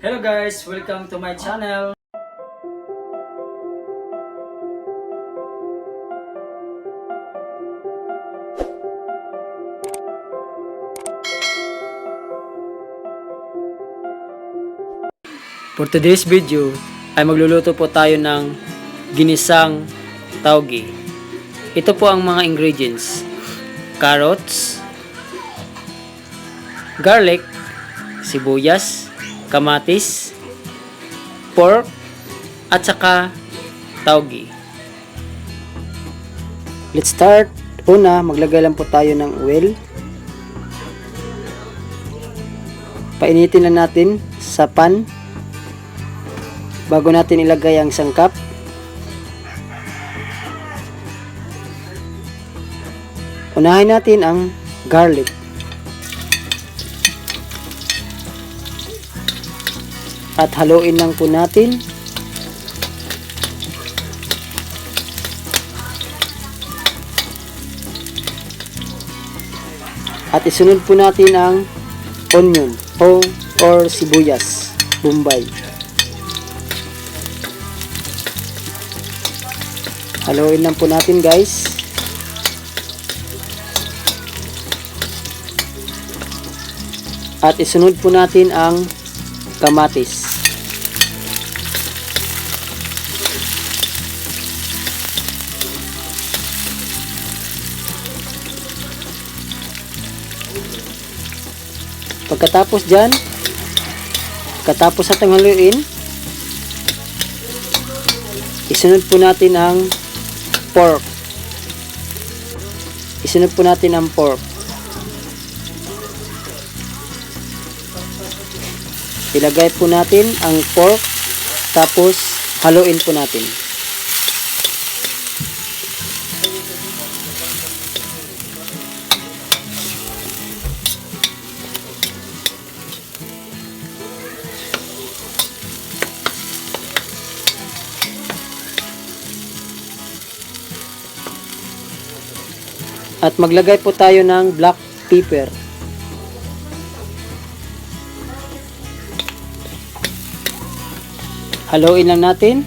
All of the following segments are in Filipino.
Hello guys, welcome to my channel. For today's video ay magluluto po tayo ng ginisang tauge. Ito po ang mga ingredients. Carrots, garlic, sibuyas, kamatis, pork, at saka tauge. Let's start. Una, maglagay lang po tayo ng oil. Painitin na natin sa pan bago natin ilagay ang sangkap. Unahin natin ang garlic. At haluin lang po natin. At isunod po natin ang onion o or sibuyas, bombay. Haluin lang po natin guys. At isunod po natin ang kamatis. Pagkatapos dyan, pagkatapos natin haluin, isunod po natin ang pork. Isunod po natin ang pork. Ilagay po natin ang pork tapos haluin po natin. At maglagay po tayo ng black pepper. Haluin lang natin.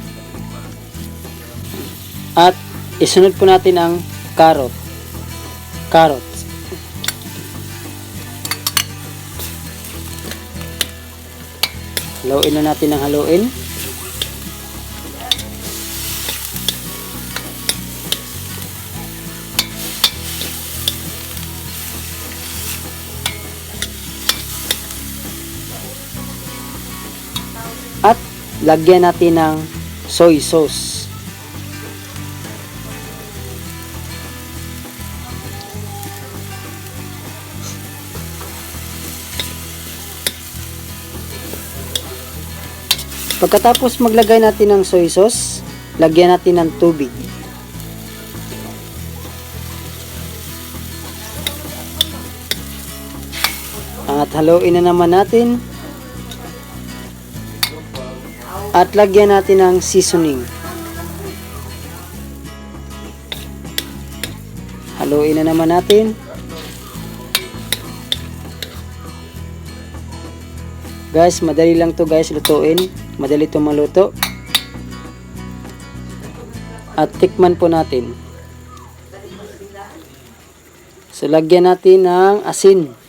At isunod po natin ang carrot. Carrots. Haluin na natin ang haluin. Lagyan natin ng soy sauce. Pagkatapos maglagay natin ng soy sauce, lagyan natin ng tubig. At haluin na naman natin at lagyan natin ng seasoning. Haluin na naman natin. Guys, madali lang to guys lutuin. Madali to maluto. At tikman po natin. So, lagyan natin ng asin.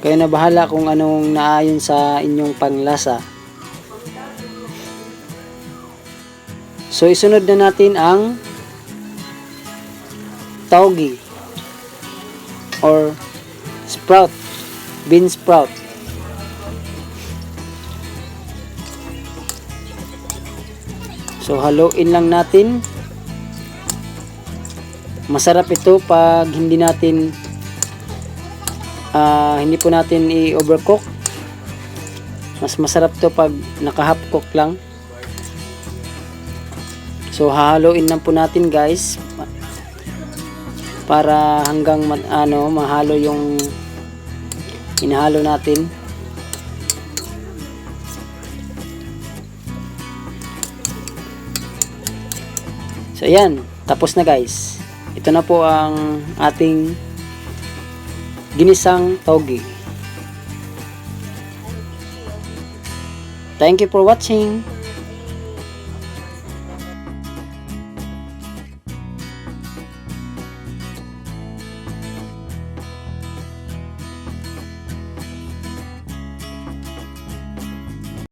Kayo na bahala kung anong naayon sa inyong panglasa. So, isunod na natin ang tauge or sprout, bean sprout. So, haluin lang natin. Masarap ito pag hindi natin ah, hindi po natin i-overcook. Mas masarap to pag naka-half cook lang. So hahaluin lang po natin guys para hanggang ano mahalo yung inahalo natin. So ayan, tapos na guys. Ito na po ang ating ginisang togi. Thank you for watching.